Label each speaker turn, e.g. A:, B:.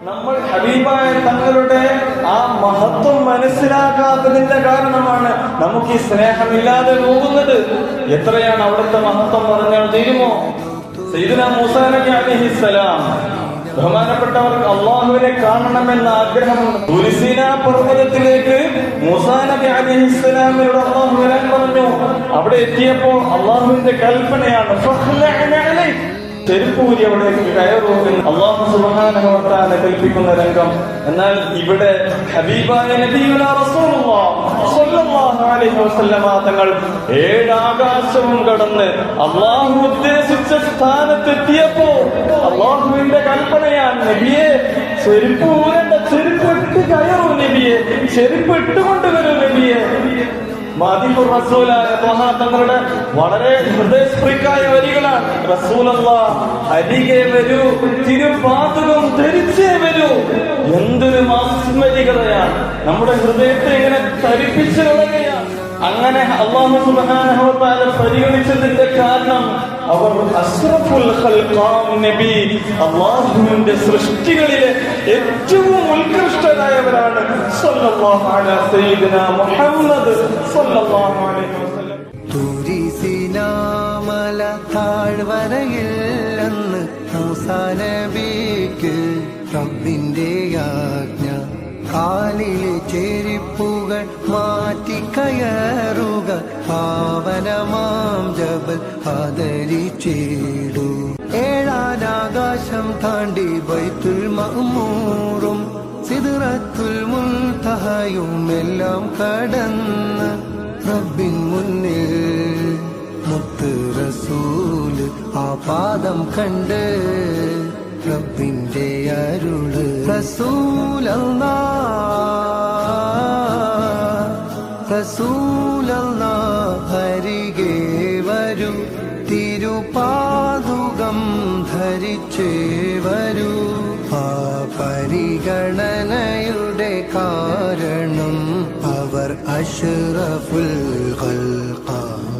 A: നമ്മൾ ഹബീബായ തങ്ങളുടെ ആ മഹത്വം മനസ്സിലാക്കാത്തതിന്റെ കാരണമാണ് നമുക്ക് ഈ സ്നേഹമില്ലാതെ പോകുന്നത്. എത്രയാണ് അവിടുത്തെ മഹത്വം പറഞ്ഞാൽ തീരുമോ? അലൈഹിസ്സലാം ബഹുമാനപ്പെട്ടവർക്ക് അള്ളാഹുവിനെ കാണണമെന്ന ആഗ്രഹമുണ്ട്. തുലിസീന പർവതത്തിലേക്ക് മുസാനബി അലൈഹിസ്സലാമിനോട് അള്ളാഹു വരാൻ പറഞ്ഞു. അവിടെ എത്തിയപ്പോൾ അള്ളാഹുവിന്റെ കൽപ്പനയാണ് ഫഖ്ലഅന അലൈക്. ചെരുപ്പൂരി അവിടേക്ക് കയറൂ അള്ളാഹു തആല കൽപ്പിക്കുന്ന രംഗം എന്നാൽ ഇവിടെ ഹബീബായ തങ്ങൾ ഏഴ് ആകാശവും കടന്ന് അള്ളാഹു ഉദ്ദേശിച്ച സ്ഥാനത്തെത്തിയപ്പോ അള്ളാഹുവിന്റെ കൽപ്പനയാണ് നബിയെ ചെരുപ്പ് ഊരണ്ട ചെരുപ്പ് ഇട്ട് കയറും നബിയെ ചെരുപ്പ് ഇട്ടുകൊണ്ട് വരൂ മാതിപ്പുർ റസൂലായ ത്വഹ തങ്ങളുടെ വളരെ ഹൃദയസ്പൃക്കായ വരികളാണ്. റസൂലല്ല അരികെ വരൂ തിരുപാതകം ധരിച്ചേ വരൂ. എന്തൊരു മാസ്മരികതയാണ് നമ്മുടെ ഹൃദയത്തെ ഇങ്ങനെ തരിപ്പിച്ചു കളയുകയാണ്. അങ്ങനെ അള്ളാഹു തആല പരിഗണിച്ചതിന്റെ കാരണം അവർ അസ്രഫുൽ നബി അള്ളാഹുവിന്റെ സൃഷ്ടികളിലെ ഏറ്റവും ഉത്കൃഷ്ടരായവരാണ്
B: തുരിസിനാമല താഴ്വരയിൽ അന്ന് മൂസാനബിക്ക് റബ്ബിന്റെ ആജ്ഞ. കാലിലെ ചെരിപ്പുകൾ മാറ്റി കയറുക പാവനമാം ജബൽ ആദരിച്ചിടൂ. ഏഴാനാകാശം താണ്ടി ബൈത്തുൽ മഅമൂറും സിദ്റത്തുൽ മുൻതഹയും എല്ലാം കടന്ന് റബ്ബിൻ മുന്നിൽ മുത്ത് റസൂൽ ആ പാദം കണ്ട് റബ്ബിന്റെ അരുൾ റസൂലല്ലാ റസൂലല്ലാ ധരിച്ചേ വരൂ. ആ പരിഗണനയുടെ കാരണം അവർ അഷ്റഫുൽ ഖൽഖ്.